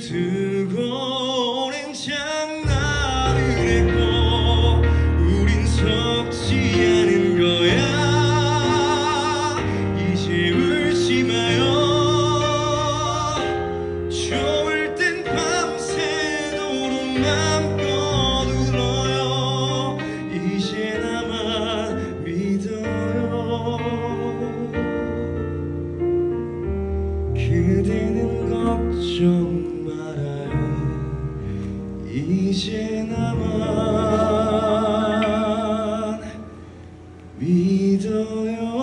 두고 오랜 장난을 했고 우린 속지 않은 거야. 이제 울지 마요 좋을 땐 밤새도록 맘껏 울어요. 이제 나만 믿어요. 그대는 걱정 이제 나만. 믿어요.